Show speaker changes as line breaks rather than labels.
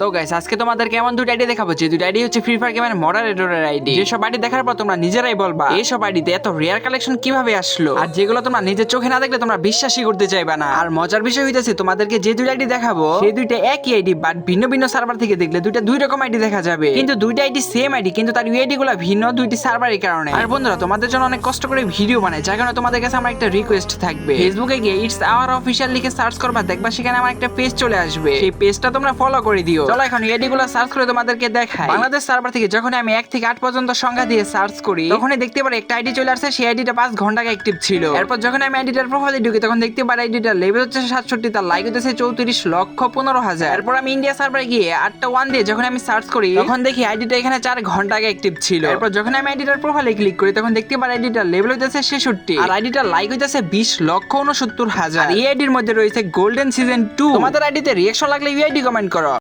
তো গাইস আজকে তোমাদেরকে এমন দুটো আইডি দেখাবো, যে দুটো আইডি হচ্ছে ফ্রি ফায়ার গেমের মডারেটরের আইডি যেসব আইডি দেখার পর তোমরা নিজেরাই বলবা এইসব আইডিতে এত রেয়ার কালেকশন কীভাবে আসলো? আর যেগুলো তোমরা নিজের চোখে না দেখলে তোমরা বিশ্বাসই করতে চাইবে না। আর মজার বিষয় হইতেছে, তোমাদেরকে যে দুটো আইডি দেখাবো, সেই দুইটা একই আইডি বাট ভিন্ন ভিন্ন সার্ভার থেকে দেখলে দুইটা দুই রকম আইডি দেখা যাবে। কিন্তু দুইটা আইডি সেম আইডি কিন্তু তার ইউআইডি গুলো ভিন্ন দুইটি সার্ভারের কারণে। আর বন্ধুরা, তোমাদের জন্য অনেক কষ্ট করে ভিডিও বানাই, যার কারণে তোমাদের কাছে আমার একটা রিকোয়েস্ট থাকবে। ফেসবুকে গিয়ে ইটস আওয়ার অফিসিয়াল লিখে সার্চ করবা, দেখবা সেখানে আমার একটা পেজ চলে আসবে। সেই পেজটা তোমরা ফলো করে দিও। চলো এখন ইউআইডি গুলো সার্চ করে তোমাদেরকে দেখাই। বাংলাদেশ সার্ভার থেকে যখন আমি এক থেকে আট পর্যন্ত সংখ্যা দিয়ে সার্চ করি তখনই দেখতে পারি একটা আইডি চলে আসছে সেই আইডিটা পাঁচ ঘণ্টা অ্যাক্টিভ ছিল। এরপর যখন আমি আইডিটার প্রোফাইলে ঢুকি তখন দেখতে পারি আইডিটার লেভেল হচ্ছে সাতষট্টি তার লাইক হচ্ছে চৌত্রিশ লক্ষ পনেরো হাজার। এরপর আমি ইন্ডিয়া সার্ভারে গিয়ে আটটা ওয়ান দিয়ে যখন আমি সার্চ করি তখন দেখি আইডিটা এখানে চার ঘণ্টা আগে অ্যাক্টিভ ছিল। এরপর যখন আমি আইডিটার প্রোফাইলে ক্লিক করি তখন দেখতে পারি আইডিটার লেভেল হইতেছে ছেষট্টি আর আইডিটার লাইক হইতেছে বিশ লক্ষ উনসত্তর হাজার। এই আইডির মধ্যে রয়েছে গোল্ডেন সিজন টু তোমাদের আইডিতে রিয়েকশন লাগলে ইউআইডি কমেন্ট করো।